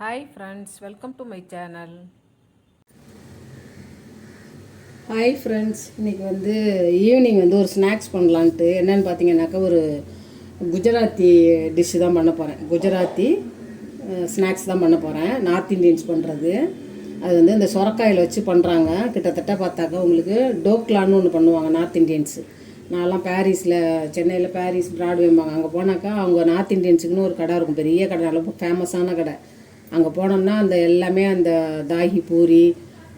Hi friends welcome to my channel hi friends இன்றைக்கி வந்து evening வந்து ஒரு ஸ்நாக்ஸ் பண்ணலான்ட்டு. என்னென்னு பார்த்தீங்கன்னாக்கா ஒரு குஜராத்தி டிஷ்ஷு தான் பண்ண போகிறேன் குஜராத்தி ஸ்நாக்ஸ் தான் பண்ண போகிறேன் நார்த் இந்தியன்ஸ் பண்ணுறது அது வந்து இந்த சொரக்காயில் வச்சு பண்ணுறாங்க கிட்டத்தட்ட பார்த்தாக்கா உங்களுக்கு டோக்லான்னு ஒன்று பண்ணுவாங்க நார்த் இந்தியன்ஸு நான்லாம் பாரிஸில் சென்னையில் பாரிஸ் பிராட்வேம்பாங்க அங்கே போனாக்கா அவங்க நார்த் இந்தியன்ஸுக்குன்னு ஒரு கடை இருக்கும். பெரிய கடை நல்ல ஃபேமஸான கடை. அங்கே போனோம்னா அந்த எல்லாமே அந்த தாகி பூரி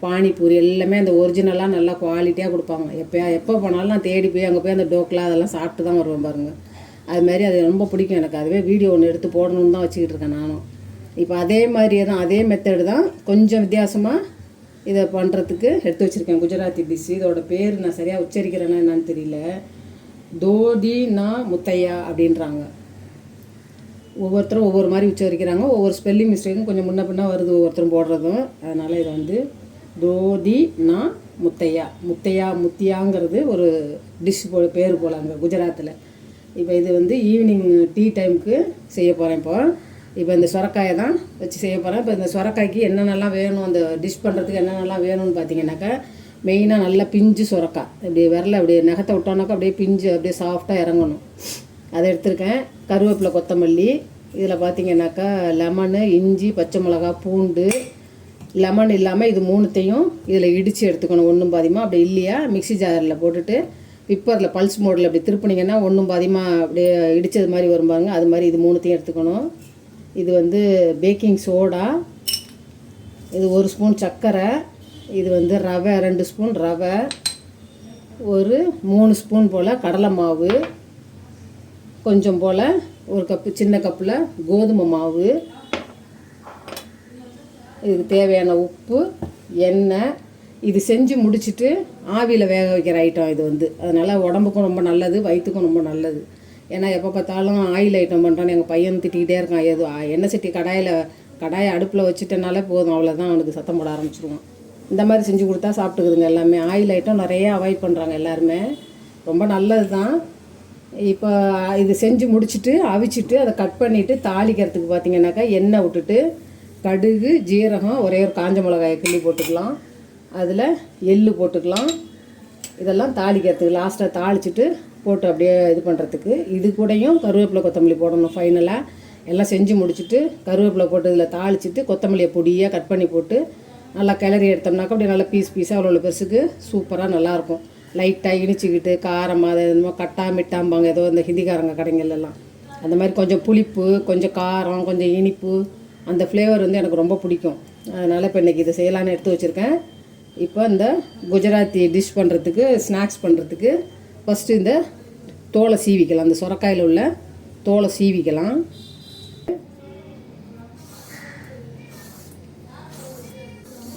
பானிபூரி எல்லாமே அந்த ஒரிஜினலாக நல்லா குவாலிட்டியாக கொடுப்பாங்க. எப்போ எப்போ போனாலும் நான் தேடி போய் அங்கே போய் அந்த டோக்லா அதெல்லாம் சாப்பிட்டு தான் வருவேன் பாருங்கள் அது மாதிரி அது ரொம்ப பிடிக்கும் எனக்கு. அதுவே வீடியோ ஒன்று எடுத்து போடணும்னு தான் வச்சுக்கிட்டு இருக்கேன் நானும். இப்போ அதே மாதிரியே தான் அதே மெத்தடு தான் கொஞ்சம் வித்தியாசமாக இதை பண்ணுறதுக்கு எடுத்து வச்சுருக்கேன். குஜராத்தி டிஷ் இதோட பேர் நான் சரியாக உச்சரிக்கிறேன்னா என்னன்னு தெரியல. தோதி நா முத்தையா அப்படின்றாங்க. ஒவ்வொருத்தரும் ஒவ்வொரு மாதிரி உச்சரிக்கிறாங்க. ஒவ்வொரு ஸ்பெல்லிங் மிஸ்டேக்கும் கொஞ்சம் முன்ன பின்னா வருது ஒவ்வொருத்தரும் போடுறதும். அதனால் இதை வந்து தோதி நா முத்தையா. முத்தையா முத்தியாங்கிறது ஒரு டிஷ் போ பேர் போல் அங்கே குஜராத்தில் இப்போ இது வந்து ஈவினிங் டீ டைமுக்கு செய்ய போகிறேன் இப்போ. இப்போ இந்த சுரக்காயை தான் வச்சு செய்ய போகிறேன் இப்போ இந்த சுரக்காய்க்கு என்னென்னலாம் வேணும் அந்த டிஷ் பண்ணுறதுக்கு என்னென்னலாம் வேணும்னு பார்த்தீங்கன்னாக்கா மெயினாக நல்லா பிஞ்சு சொரக்காய். இப்படி விரல அப்படியே நகத்தை விட்டோன்னாக்கா அப்படியே பிஞ்சு அப்படியே சாஃப்டாக இறங்கணும். அதை எடுத்திருக்கேன். கருவேப்பிலை கொத்தமல்லி. இதில் பார்த்தீங்கன்னாக்கா லெமனு இஞ்சி பச்சை மிளகா பூண்டு. லெமன் இல்லாமல் இது மூணுத்தையும் இதில் இடித்து எடுத்துக்கணும். ஒன்றும் பாதியமாக அப்படி இல்லையா? மிக்ஸி ஜாரில் போட்டுட்டு பிப்பரில் பல்ஸ் மோடில் அப்படி திருப்பினீங்கன்னா ஒன்றும் பாதியமாக அப்படியே இடித்தது மாதிரி வரும் பாருங்க. அது மாதிரி இது மூணுத்தையும் எடுத்துக்கணும். இது வந்து பேக்கிங் சோடா. இது ஒரு ஸ்பூன் சர்க்கரை. இது வந்து ரவை ரெண்டு ஸ்பூன் ரவை. ஒரு மூணு ஸ்பூன் போல் கடலை மாவு. கொஞ்சம் போல் ஒரு கப்பு சின்ன கப்பில் கோதுமை மாவு இதுக்கு தேவையான உப்பு எண்ணெய் இது செஞ்சு முடிச்சுட்டு ஆவியில் வேக வைக்கிற ஐட்டம் இது வந்து. அதனால் உடம்புக்கும் ரொம்ப நல்லது வயிற்றுக்கும் ரொம்ப நல்லது. ஏன்னா எப்போ பார்த்தாலும் ஆயில் ஐட்டம் பண்ணுறான்னு எங்கள் பையன் திட்டிக்கிட்டே இருக்கான். எது எண்ணெய் சட்டி கடாயில் கடாயை அடுப்பில் வச்சுட்டனாலே போதும் அவ்வளோதான் அவனுக்கு சத்தம் போட ஆரம்பிச்சிருவான். இந்த மாதிரி செஞ்சு கொடுத்தா சாப்பிட்டுக்குதுங்க எல்லாமே. ஆயில் ஐட்டம் நிறைய அவாய்ட் பண்ணுறாங்க எல்லாருமே. ரொம்ப நல்லது தான் இப்போ இது செஞ்சு முடிச்சுட்டு அவிச்சிட்டு அதை கட் பண்ணிவிட்டு தாளிக்கிறதுக்கு பார்த்தீங்கன்னாக்கா எண்ணெய் விட்டுட்டு கடுகு ஜீரகம் ஒரே ஒரு காஞ்ச மிளகாயை கிள்ளி போட்டுக்கலாம். அதில் எள்ளு போட்டுக்கலாம். இதெல்லாம் தாளிக்கிறதுக்கு லாஸ்ட்டாக தாளிச்சிட்டு போட்டு அப்படியே இது பண்ணுறதுக்கு இது கூடயும் கருவேப்பிலை கொத்தமல்லி போடணும் ஃபைனலாக எல்லாம் செஞ்சு முடிச்சுட்டு கருவேப்பிலை போட்டு இதில் தாளிச்சிட்டு கொத்தமல்லியை பொடியாக கட் பண்ணி போட்டு நல்லா கிளறி எடுத்தோம்னாக்கா அப்படியே நல்லா பீஸ் பீஸாக அவ்வளோ பெருசுக்கு சூப்பராக நல்லாயிருக்கும் லைட்டாக இனிச்சிக்கிட்டு காரமாக அது என்னமோ கட்டா மிட்டாம்பாங்க ஏதோ இந்த ஹிந்திக்காரங்க கடைங்கள்லாம் அந்த மாதிரி கொஞ்சம் புளிப்பு கொஞ்சம் காரம் கொஞ்சம் இனிப்பு அந்த ஃப்ளேவர் வந்து எனக்கு ரொம்ப பிடிக்கும். அதனால் இப்போ இன்றைக்கி இதை செய்யலான்னு எடுத்து வச்சுருக்கேன். இப்போ இந்த குஜராத்தி டிஷ் பண்ணுறதுக்கு ஸ்நாக்ஸ் பண்ணுறதுக்கு ஃபஸ்ட்டு இந்த தோலை சீவிக்கலாம். அந்த சுரக்காயில் உள்ள தோலை சீவிக்கலாம்.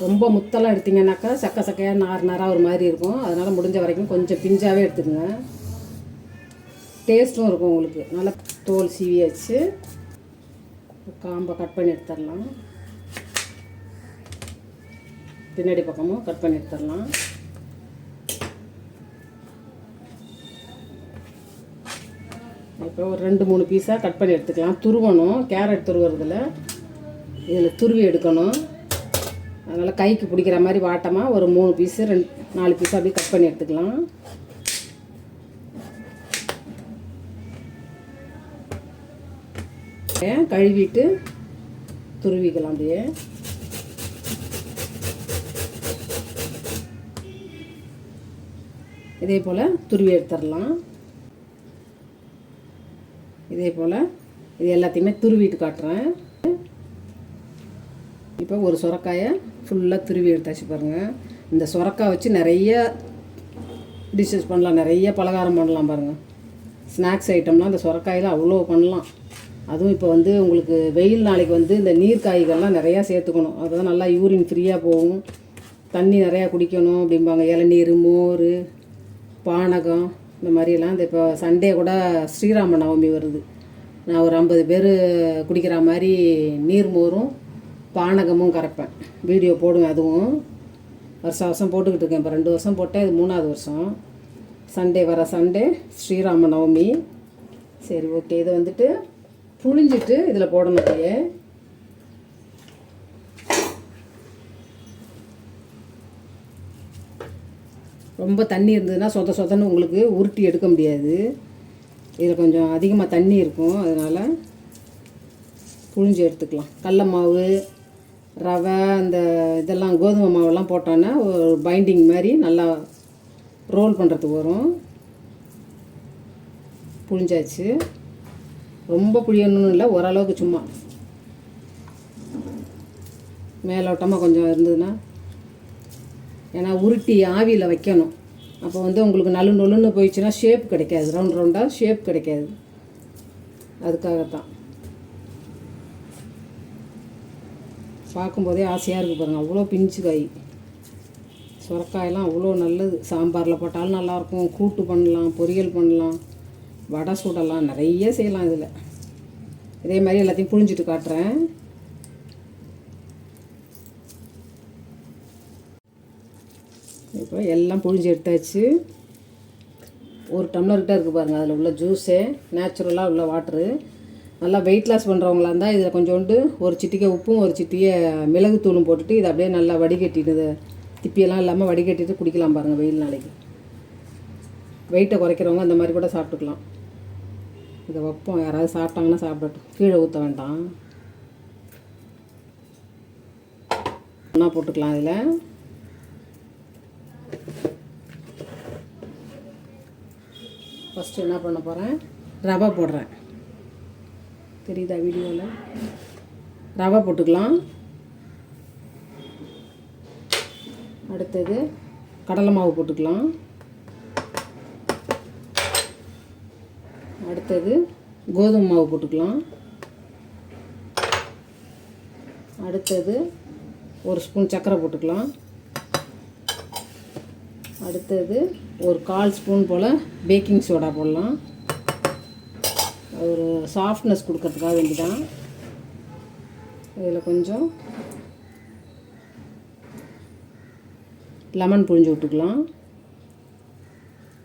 ரொம்ப முத்தெல்லாம் எடுத்தீங்கன்னாக்கா சக்க சக்கையாக நார் நாராக ஒரு மாதிரி இருக்கும். அதனால் முடிஞ்ச வரைக்கும் கொஞ்சம் பிஞ்சாகவே எடுத்துக்கோங்க. டேஸ்ட்டும் இருக்கும் உங்களுக்கு. நல்லா தோல் சீவி வச்சு காம்பை கட் பண்ணி எடுத்துடலாம். பின்னாடி பக்கமும் கட் பண்ணி எடுத்துடலாம். இப்போ ஒரு ரெண்டு மூணு பீஸாக கட் பண்ணி எடுத்துக்கலாம். துருவணும். கேரட் துருவுறதில். இதில் துருவி எடுக்கணும். அதனால் கைக்கு பிடிக்கிற மாதிரி வாட்டமாக ஒரு மூணு பீஸு ரெண்டு நாலு பீஸ் அப்படியே கட் பண்ணி எடுத்துக்கலாம். கழுவிட்டு துருவிக்கலாம் அப்படியே. இதே போல் துருவி எடுத்துடலாம். இதே போல் இது எல்லாத்தையுமே துருவிட்டு காட்டுறேன். இப்போ ஒரு சுரக்காயை ஃபுல்லாக துருவி எடுத்தாச்சு பாருங்கள் இந்த சுரக்காய் வச்சு நிறைய டிஷ்ஷஸ் பண்ணலாம். நிறைய பலகாரம் பண்ணலாம் பாருங்கள் ஸ்நாக்ஸ் ஐட்டம்லாம் இந்த சுரக்காயில் அவ்வளோ பண்ணலாம். அதுவும் இப்போ வந்து உங்களுக்கு வெயில் நாளைக்கு வந்து இந்த நீர் காய்கள்லாம் நிறையா சேர்த்துக்கணும். அதுதான் நல்லா யூரின் ஃப்ரீயாக போகும். தண்ணி நிறையா குடிக்கணும் அப்படிம்பாங்க. இளநீர் மோர் பானகம் இந்த மாதிரியெல்லாம் இந்த இப்போ சண்டே கூட ஸ்ரீராம நவமி வருது. நான் ஒரு ஐம்பது பேர் குடிக்கிற மாதிரி நீர் மோரும் பானகமும் கரைப்பேன் வீடியோ போடுவேன் அதுவும். வருஷம் வருஷம் போட்டுக்கிட்டு இருக்கேன். இப்போ ரெண்டு வருஷம் போட்டேன் இது மூணாவது வருஷம். சண்டே வர சண்டே ஸ்ரீராம நவமி. சரி ஓகே. இதை வந்துட்டு புழிஞ்சிட்டு இதில் போடணும் அப்படியே. ரொம்ப தண்ணி இருந்ததுன்னா சொத சொதன்னு உங்களுக்கு உருட்டி எடுக்க முடியாது. இதில் கொஞ்சம் அதிகமாக தண்ணி இருக்கும். அதனால் புழிஞ்சு எடுத்துக்கலாம். கடல மாவு ரவை அந்த இதெல்லாம் கோதுமை மாவெல்லாம் போட்டோன்னா ஒரு பைண்டிங் மாதிரி நல்லா ரோல் பண்ணுறதுக்கு வரும். புழிஞ்சாச்சு. ரொம்ப புழியணும்னு இல்லை ஓரளவுக்கு சும்மா. மேலோட்டமாக கொஞ்சம் இருந்ததுன்னா ஏன்னா உருட்டி ஆவியில் வைக்கணும். அப்போ வந்து உங்களுக்கு நலு நொலுன்னு போயிடுச்சுன்னா ஷேப் கிடைக்காது. ரவுண்ட் ரவுண்டாக ஷேப் கிடைக்காது. அதுக்காகத்தான். பார்க்கும்போதே ஆசையாக இருக்குது பாருங்கள் அவ்வளோ பிஞ்சு காய். சுரக்காயெல்லாம் அவ்வளோ நல்லது. சாம்பாரில் போட்டாலும் நல்லாயிருக்கும். கூட்டு பண்ணலாம் பொரியல் பண்ணலாம் வடை சுடலாம் நிறைய செய்யலாம் இதில். இதே மாதிரி எல்லாத்தையும் புழிஞ்சிட்டு காட்டுறேன். இப்போ எல்லாம் புழிஞ்சு எடுத்தாச்சு. ஒரு டம்ளர்கிட்ட இருக்குது பாருங்கள் அதில் உள்ள ஜூஸு நேச்சுரலாக உள்ள வாட்ரு நல்லா வெயிட் லாஸ் பண்ணுறவங்களா இருந்தால் இதில் கொஞ்சோண்டு ஒரு சிட்டிக்கை உப்பும் ஒரு சிட்டிகை மிளகுத்தூளும் போட்டுட்டு இதை அப்படியே நல்லா வடிகட்டிட்டு திப்பியெல்லாம் இல்லாமல் வடிகட்டிட்டு குடிக்கலாம் பாருங்கள் வெயில் நாளைக்கு. வெயிட்டை குறைக்கிறவங்க அந்த மாதிரி கூட சாப்பிட்டுக்கலாம். இதை வைப்போம். யாராவது சாப்பிட்டாங்கன்னா சாப்பிடட்டும். கீழே ஊற்ற வேண்டாம். ஒன்றா போட்டுக்கலாம் இதில். ஃபஸ்ட்டு என்ன பண்ண போகிறேன் ரவை போடுறேன். தெரியுதா வீடியோவில் ரவை போட்டுக்கலாம். அடுத்தது கடலை மாவு போட்டுக்கலாம். அடுத்தது கோதுமை மாவு போட்டுக்கலாம். அடுத்தது ஒரு ஸ்பூன் சர்க்கரை போட்டுக்கலாம். அடுத்தது ஒரு கால் ஸ்பூன் போல் பேக்கிங் சோடா போடலாம். ஒரு சாஃப்ட்னஸ் கொடுக்கறதுக்காக வேண்டிதான். இதில் கொஞ்சம் லெமன் புழிஞ்சு விட்டுக்கலாம்.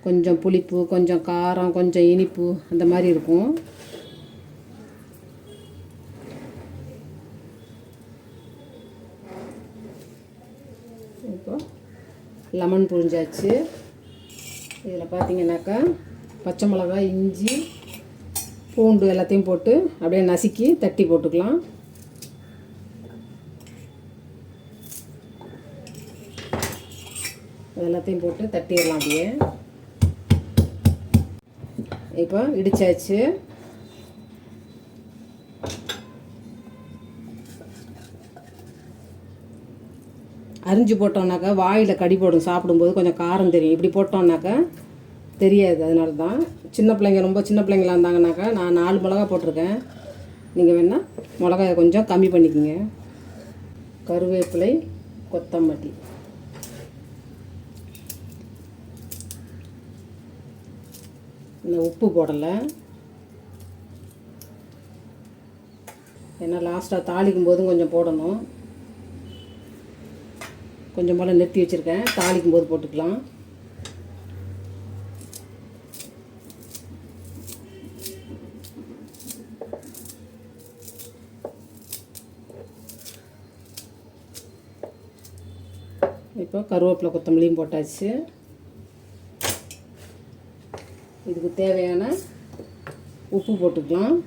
கொஞ்சம் புளிப்பு கொஞ்சம் காரம் கொஞ்சம் இனிப்பு அந்த மாதிரி இருக்கும். இப்போ லெமன் புழிஞ்சாச்சு. இதில் பார்த்தீங்கன்னாக்கா பச்சை மிளகாய் இஞ்சி பூண்டு எல்லாத்தையும் போட்டு அப்படியே நசுக்கி தட்டி போட்டுக்கலாம். எல்லாத்தையும் போட்டு தட்டிடலாம் அப்படியே. இப்போ இடிச்சாச்சு. அரிஞ்சு போட்டோம்னாக்கா வாயில் கடி போடும் சாப்பிடும்போது கொஞ்சம் காரம் தெரியும். இப்படி போட்டோம்னாக்கா தெரியாது அதனால தான் சின்ன பிள்ளைங்க ரொம்ப சின்ன பிள்ளைங்களா இருந்தாங்கனாக்கா நான் நாலு மிளகா போட்டிருக்கேன். நீங்கள் வேணால் மிளகாயை கொஞ்சம் கம்மி பண்ணிக்கோங்க. கருவேப்பிலை கொத்தமல்லி. இன்னும் உப்பு போடலை. ஏன்னா லாஸ்ட்டாக தாளிக்கும் போதும் கொஞ்சம் போடணும். கொஞ்சம் போல் நிறுத்தி வச்சுருக்கேன். தாளிக்கும் போது போட்டுக்கலாம் இப்போ கருவேப்பிலை கொத்தமல்லியும் போட்டாச்சு. இதுக்கு தேவையான உப்பு போட்டுக்கலாம்.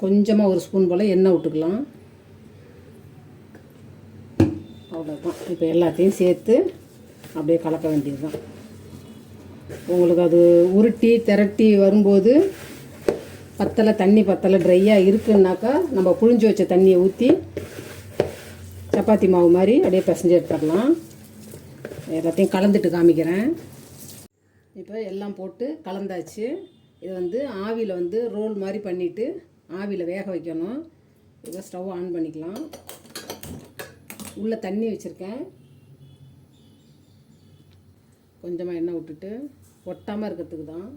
கொஞ்சமாக ஒரு ஸ்பூன் போல் எண்ணெய் விட்டுக்கலாம். அவ்வளோதான் இப்போ எல்லாத்தையும் சேர்த்து அப்படியே கலக்க வேண்டியது தான் உங்களுக்கு அது உருட்டி திரட்டி வரும்போது பத்தலை தண்ணி பத்தலை ட்ரையாக இருக்குன்னாக்கா நம்ம புழிஞ்சு வச்ச தண்ணியை ஊற்றி சப்பாத்தி மாவு மாதிரி அப்படியே பிசைஞ்சு எடுத்துடலாம். எல்லாத்தையும் கலந்துட்டு காமிக்கிறேன். இப்போ எல்லாம் போட்டு கலந்தாச்சு. இது வந்து ஆவியில் வந்து ரோல் மாதிரி பண்ணிவிட்டு ஆவியில் வேக வைக்கணும். இப்போ ஸ்டவ் ஆன் பண்ணிக்கலாம். உள்ளே தண்ணி வச்சுருக்கேன். கொஞ்சமாக எண்ணெய் விட்டுட்டு ஒட்டாமல் இருக்கிறதுக்கு தான்.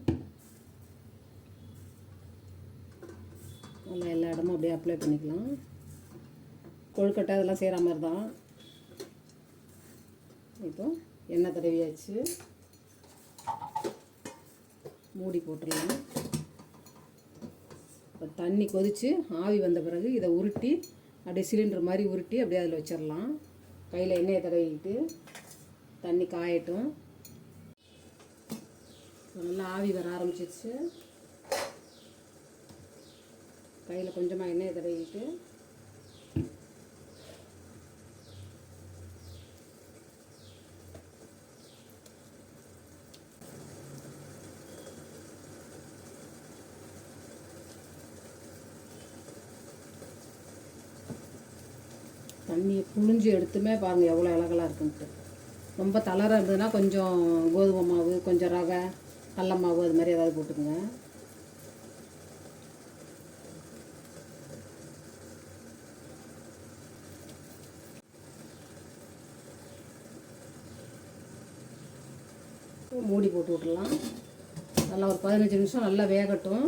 நல்லா எல்லா இடமும் அப்படியே அப்ளை பண்ணிக்கலாம். கொழுக்கட்டை அதெல்லாம் செய்கிற மாதிரி தான் இப்போ எண்ணெய் தடவியாச்சு. மூடி போட்டுடலாம் இப்போ தண்ணி கொதித்து ஆவி வந்த பிறகு இதை உருட்டி அப்படியே சிலிண்டர் மாதிரி உருட்டி அப்படியே அதில் வச்சிடலாம் கையில் எண்ணெயை தடவிக்கிட்டு தண்ணி காயட்டும். நல்லா ஆவி வர ஆரம்பிச்சிருச்சு. கையில் கொஞ்சமாக எண்ணெய் தடவிட்டு. தண்ணியை புழிஞ்சு எடுத்துமே பாருங்கள் எவ்வளோ இலகலாக இருக்குன்ட்டு. ரொம்ப தளர இருந்ததுன்னா கொஞ்சம் கோதுமை மாவு கொஞ்சம் ரவை கடல மாவு அது மாதிரி ஏதாவது போட்டுக்கோங்க. மூடி போட்டு விட்டுடலாம். நல்லா ஒரு பதினஞ்சு நிமிஷம் நல்லா வேகட்டும்.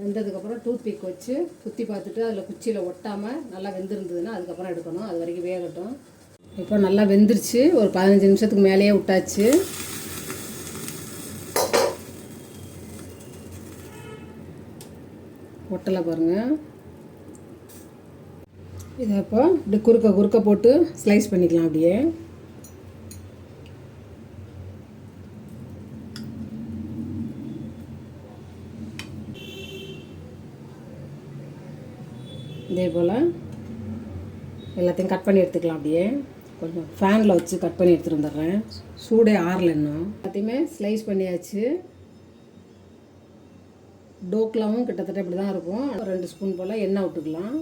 வெந்ததுக்கப்புறம் டூத்பிக் வச்சு குத்தி பார்த்துட்டு அதில் குச்சியில் ஒட்டாமல் நல்லா வெந்திருந்ததுன்னா அதுக்கப்புறம் எடுக்கணும். அது வரைக்கும் வேகட்டும். இப்போ நல்லா வெந்துருச்சு. ஒரு பதினஞ்சு நிமிஷத்துக்கு மேலேயே விட்டாச்சு. ஒட்டலை பாருங்கள் இதை இப்போ இப்படி குறுக்க குறுக்க போட்டு ஸ்லைஸ் பண்ணிக்கலாம் அப்படியே. இதே போல் எல்லாத்தையும் கட் பண்ணி எடுத்துக்கலாம் அப்படியே. கொஞ்சம் ஃபேனில் வச்சு கட் பண்ணி எடுத்துகிட்டு வந்துடுறேன். சூடே ஆறல இன்னும். எல்லாத்தையுமே ஸ்லைஸ் பண்ணியாச்சு. டோக்லாவும் கிட்டத்தட்ட இப்படி தான் இருக்கும் ரெண்டு ஸ்பூன் போல் எண்ணெய் விட்டுக்கலாம்.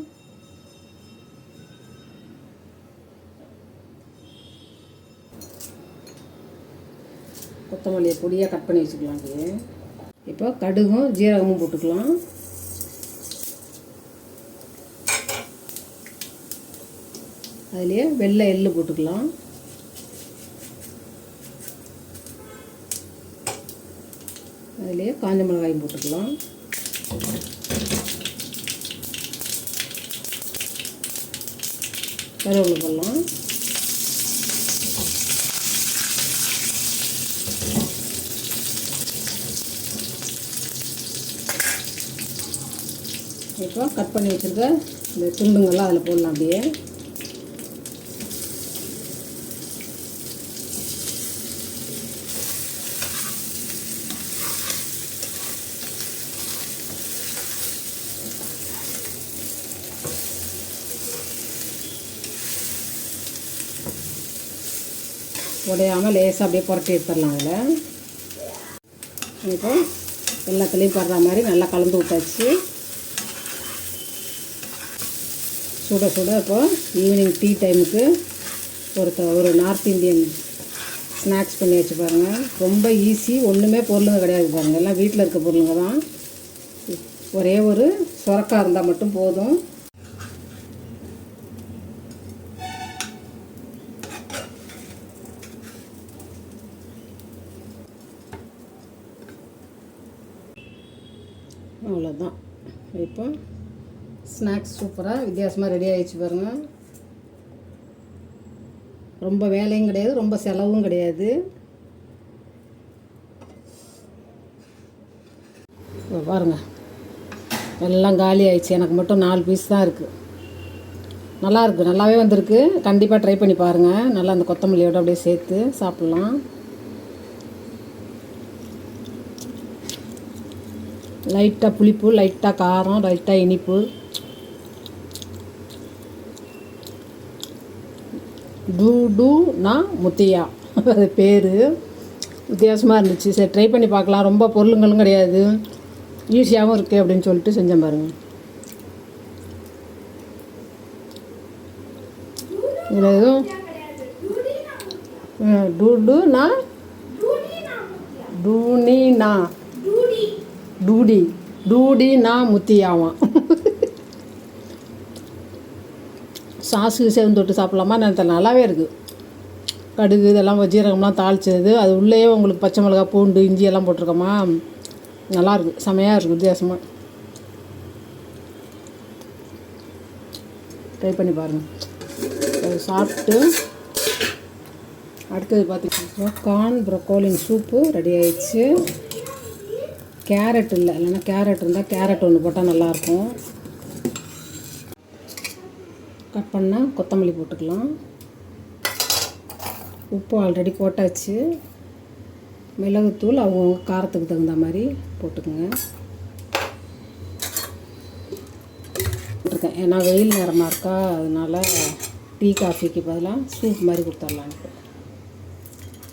கொத்தமல்லியை பொடியாக கட் பண்ணி வச்சுக்கலாம் அப்படியே. இப்போ கடுகும் ஜீரகமும் போட்டுக்கலாம். அதுலேயே வெள்ளை எள் போட்டுக்கலாம். அதுலேயே காஞ்ச மிளகாயும் போட்டுக்கலாம். கருவேப்பிலை போடலாம். இப்போ கட் பண்ணி வச்சுருக்க இந்த துண்டுங்கள்லாம் அதில் போடலாம் அப்படியே. உடையாமல் லேசாக அப்படியே புரட்டி எடுத்துடலாம் அதில். இப்போ எல்லாத்துலேயும் படுற மாதிரி நல்லா கலந்து விட்டாச்சு. சுட சுட இப்போ ஈவினிங் டீ டைமுக்கு ஒருத்த ஒரு நார்த் இந்தியன் ஸ்நாக்ஸ் பண்ணி வச்சு பாருங்கள் ரொம்ப ஈஸி ஒன்றுமே பொருளுங்க கிடையாது பாருங்கள் எல்லாம் வீட்டில் இருக்க பொருளுங்க தான். ஒரே ஒரு சுரக்காய் இருந்தால் மட்டும் போதும். அவ்வளோதான். இப்போ ஸ்நாக்ஸ் சூப்பராக வித்தியாசமாக ரெடி ஆகிடுச்சு பாருங்கள் ரொம்ப வேலையும் கிடையாது ரொம்ப செலவும் கிடையாது. பாருங்கள் எல்லாம் காலி ஆயிடுச்சு. எனக்கு மட்டும் நாலு பீஸ் தான் இருக்குது நல்லாயிருக்கு நல்லாவே வந்திருக்கு. கண்டிப்பாக ட்ரை பண்ணி பாருங்கள் நல்லா அந்த கொத்தமல்லியோட அப்படியே சேர்த்து சாப்பிட்லாம். லைட்டாக புளிப்பு லைட்டாக காரம் லைட்டாக இனிப்பு டூடுனா முத்தியா அது பேர். வித்தியாசமாக இருந்துச்சு. சரி ட்ரை பண்ணி பார்க்கலாம். ரொம்ப பொருளுங்களும் கிடையாது. ஈஸியாகவும் இருக்குது அப்படின்னு சொல்லிட்டு செஞ்சேன் பாருங்கள் இதில் எதுவும்? ம், டூடுனா டூனினா டூடி டூடினா முத்தியாவான். சாஸு சேர்ந்து தொட்டு சாப்பிட்லாமா நேரத்தை நல்லாவே இருக்குது கடுகு இதெல்லாம் ஜீரகம்லாம் தாளிச்சது. அது உள்ளேயே உங்களுக்கு பச்சை மிளகா பூண்டு இஞ்சி எல்லாம் போட்டிருக்கோமா? நல்லாயிருக்கு செமையாக இருக்குது வித்தியாசமாக ட்ரை பண்ணி பாருங்கள் அது சாப்பிட்டு அடுத்தது பார்த்துக்கிட்டோம் கார்ன் ப்ரொக்கோலின் சூப்பு ரெடி ஆயிடுச்சு. கேரட் இல்லை. இல்லைன்னா கேரட் இருந்தால் கேரட் ஒன்று போட்டால் நல்லாயிருக்கும். கட் பண்ணால் கொத்தமல்லி போட்டுக்கலாம். உப்பு ஆல்ரெடி போட்டாச்சு. மிளகுத்தூள் அவங்கவுங்க காரத்துக்கு தகுந்த மாதிரி போட்டுக்கோங்க. போட்டிருக்கேன். ஏன்னா வெயில் நேரமாக இருக்கா அதனால டீ காஃபிக்கு பதிலாக சூப் மாதிரி கொடுத்துடலான்ட்டு.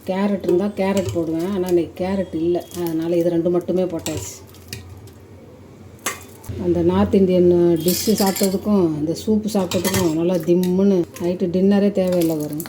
கேரட் இருந்தால் கேரட் போடுவேன். ஆனால் இன்றைக்கி கேரட் இல்லை. அதனால் இது ரெண்டு மட்டுமே போட்டாச்சு. அந்த நார்த் இந்தியன் டிஷ்ஷு சாப்பிட்டதுக்கும் இந்த சூப்பு சாப்பிட்டதுக்கும் நல்லா திம்முன்னு நைட்டு டின்னரே தேவையில்லை வரும்